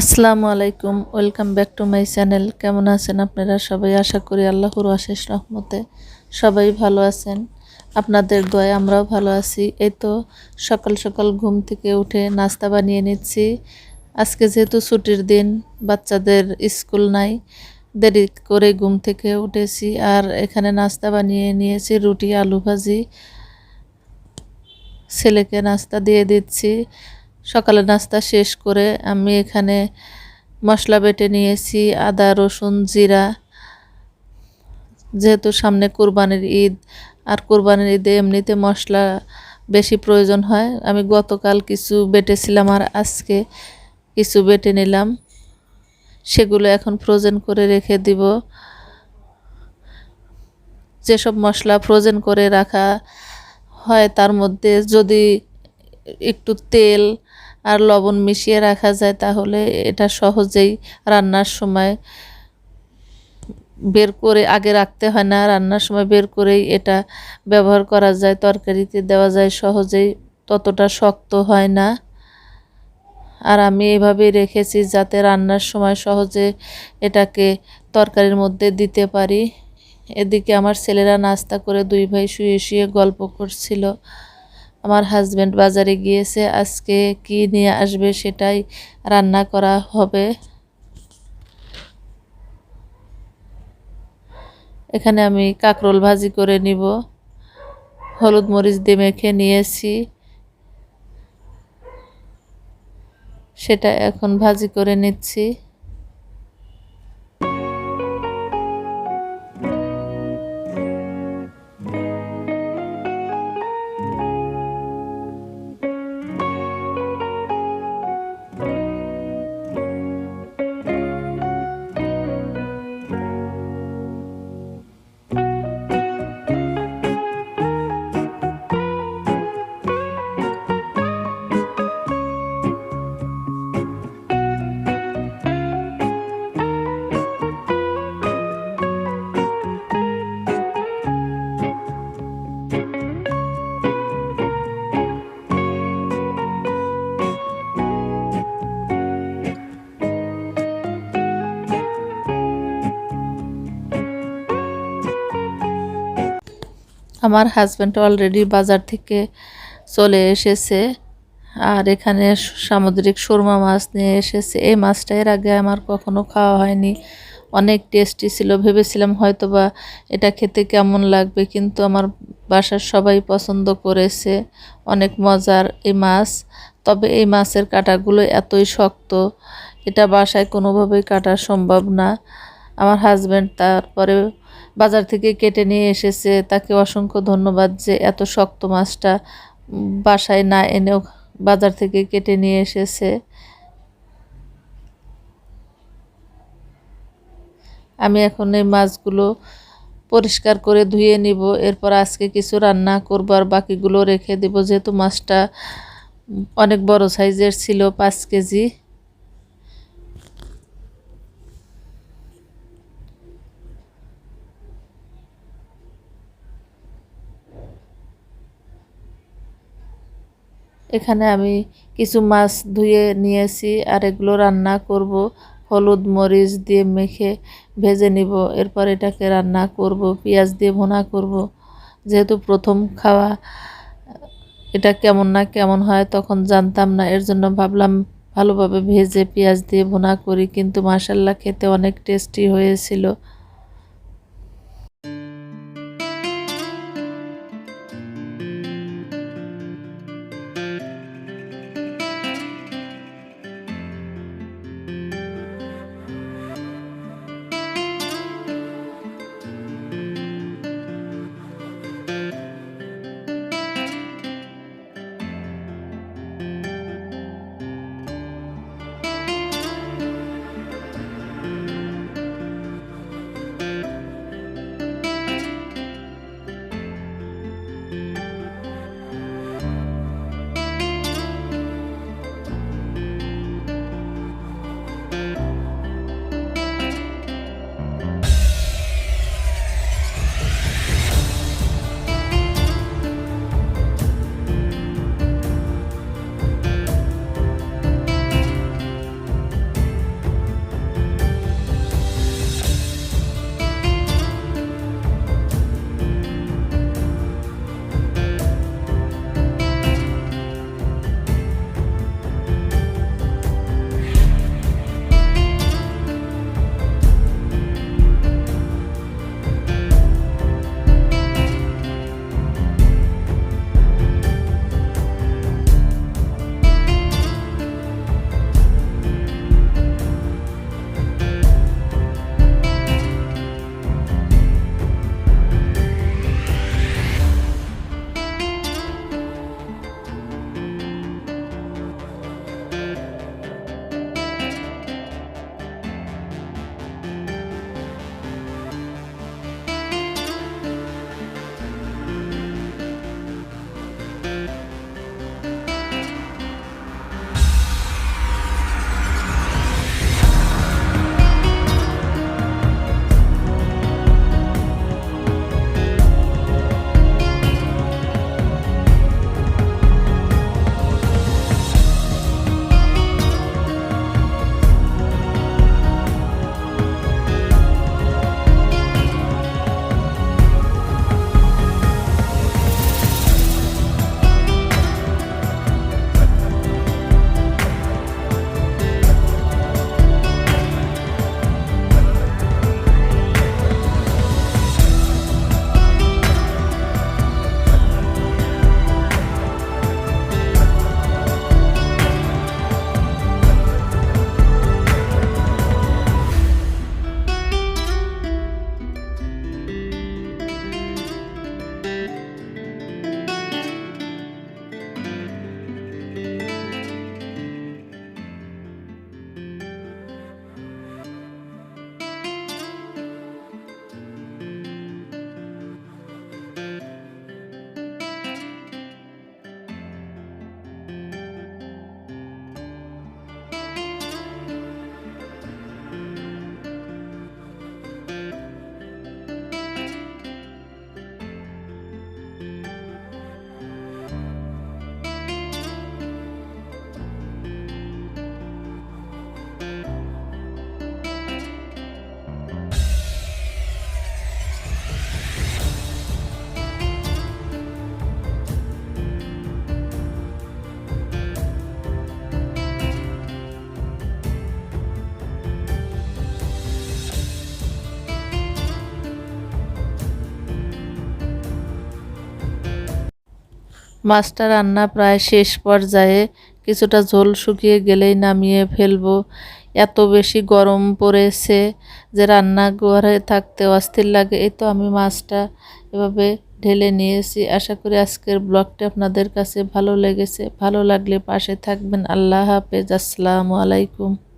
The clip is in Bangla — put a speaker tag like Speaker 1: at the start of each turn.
Speaker 1: আসসালামু আলাইকুম, welcome back to my channel. কেমন আছেন আপনারা? সবাই আশা করি আল্লাহর আশেষ রহমতে সবাই ভালো আছেন। আপনাদের দোয়ায় আমরাও ভালো আছি। এই তো সকাল সকাল ঘুম থেকে উঠে নাস্তা বানিয়ে নিচ্ছি। আজকে যেহেতু ছুটির দিন, বাচ্চাদের স্কুল নাই, দেরি করে ঘুম থেকে উঠেছি। আর এখানে নাস্তা বানিয়ে নিয়েছি, রুটি, আলু ভাজি। ছেলেকে নাস্তা দিয়ে দিচ্ছি। সকালে নাস্তা শেষ করে আমি এখানে মশলা বেটে নিয়েছি, আদা, রসুন, জিরা। যেহেতু সামনে কোরবানির ঈদ, আর কোরবানির ঈদে এমনিতে মশলা বেশি প্রয়োজন হয়, আমি গতকাল কিছু বেটেছিলাম আর আজকে কিছু বেটে নিলাম। সেগুলো এখন ফ্রোজেন করে রেখে দিব। যেসব মশলা ফ্রোজেন করে রাখা হয় তার মধ্যে যদি একটু তেল আর লবণ মিশিয়ে রাখা যায়, তাহলে এটা সহজেই রান্নার সময় বের করে, আগে রাখতে হয় না, রান্নার সময় বের করেই এটা ব্যবহার করা যায়, তরকারিতে দেওয়া যায়, সহজেই ততটা শক্ত হয় না। আর আমি এভাবেই রেখেছি যাতে রান্নার সময় সহজে এটাকে তরকারির মধ্যে দিতে পারি। এদিকে আমার ছেলেরা নাস্তা করে দুই ভাই শুয়ে শুয়ে গল্প করছিল। আমার হাজব্যান্ড বাজারে গিয়েছে, আজকে কি নিয়ে আসবে সেটাই রান্না করা হবে। এখানে আমি কাকরোল ভাজি করে নিব, হলুদ মরিচ দিয়ে মেখে নিয়েছি। সেটা এখন ভাজি করে নিচ্ছি। আমার হাজব্যান্ড অলরেডি বাজার থেকে চলে এসেছে। আর এখানে সামুদ্রিক সুরমা মাছ নিয়ে এসেছে। এই মাছটা এর আগে আমার কখনো খাওয়া হয়নি। অনেক টেস্টি ছিল। ভেবেছিলাম হয়তো বা এটা খেতে কেমন লাগবে, কিন্তু আমার বাসার সবাই পছন্দ করেছে। অনেক মজার এই মাছ। তবে এই মাছের কাটাগুলো এতই শক্ত, এটা বাসায় কোনোভাবেই কাটা সম্ভব না। আমার হাজব্যান্ড তারপরে বাজার থেকে কেটে নিয়ে এসেছে। তাকে অসংখ্য ধন্যবাদ যে এত শক্ত মাছটা বাসায় না এনেও বাজার থেকে কেটে নিয়ে এসেছে। আমি এখন এই মাছগুলো পরিষ্কার করে ধুয়ে নিব। এরপর আজকে কিছু রান্না করব আর বাকিগুলো রেখে দেব। যেহেতু মাছটা অনেক বড় সাইজের ছিল, পাঁচ কেজি। এখানে আমি কিছু মাছ ধুয়ে নিয়েছি আর এগুলো রান্না করব। হলুদ মরিচ দিয়ে মেখে ভেজে নিব। এরপর এটাকে রান্না করব, পেঁয়াজ দিয়ে ভুনা করব। যেহেতু প্রথম খাওয়া, এটা কেমন না কেমন হয় তখন জানতাম না। এর জন্য ভাবলাম ভালোভাবে ভেজে পেঁয়াজ দিয়ে ভুনা করি। কিন্তু মাসাল্লা খেতে অনেক টেস্টি হয়েছিল। মাছটা রান্না প্রায় শেষ পর্যায়ে কিছুটা ঝোল শুকিয়ে গেলেই নামিয়ে ফেলব। এত বেশি গরম পড়েছে যে রান্নাঘরে থাকতে অস্থির লাগে। এই তো আমি মাছটা এভাবে ঢেলে নিয়েছি। আশা করি আজকের ব্লগটা আপনাদের কাছে ভালো লেগেছে। ভালো লাগলে পাশে থাকবেন। আল্লাহ হাফেজ। আসসালামু আলাইকুম।